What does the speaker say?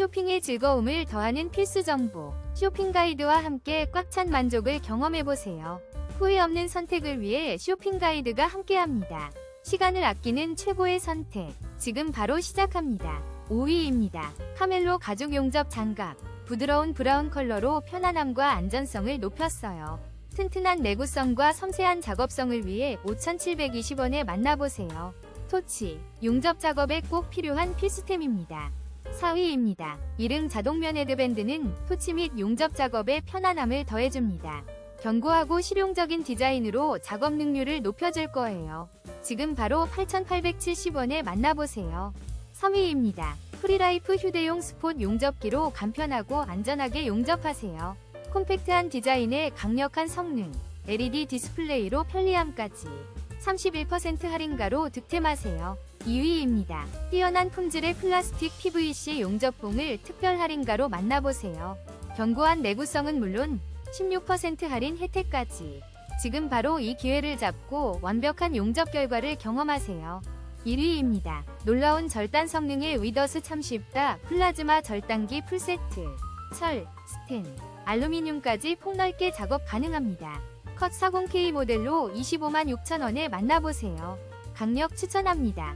쇼핑의 즐거움을 더하는 필수 정보. 쇼핑 가이드와 함께 꽉 찬 만족을 경험해보세요. 후회 없는 선택을 위해 쇼핑 가이드가 함께합니다. 시간을 아끼는 최고의 선택. 지금 바로 시작합니다. 5위입니다. 카멜로 가죽 용접 장갑. 부드러운 브라운 컬러로 편안함과 안전성을 높였어요. 튼튼한 내구성과 섬세한 작업성을 위해 5,720원에 만나보세요. 토치, 용접 작업에 꼭 필요한 필수템입니다. 4위입니다. 이릉 자동면 헤드밴드는 토치 및 용접 작업에 편안함을 더해줍니다. 견고하고 실용적인 디자인으로 작업 능률을 높여줄 거예요. 지금 바로 8,870원에 만나보세요. 3위입니다. 프리라이프 휴대용 스폿 용접기로 간편하고 안전하게 용접하세요. 콤팩트한 디자인에 강력한 성능, LED 디스플레이로 편리함까지 31% 할인가로 득템하세요. 2위입니다. 뛰어난 품질의 플라스틱 PVC 용접봉을 특별 할인가로 만나보세요. 견고한 내구성은 물론 16% 할인 혜택까지. 지금 바로 이 기회를 잡고 완벽한 용접 결과를 경험하세요. 1위입니다. 놀라운 절단 성능의 위더스 참 쉽다 플라즈마 절단기 풀세트. 철, 스텐, 알루미늄까지 폭넓게 작업 가능합니다. 컷 40K 모델로 25만 6천원에 만나보세요. 강력 추천합니다.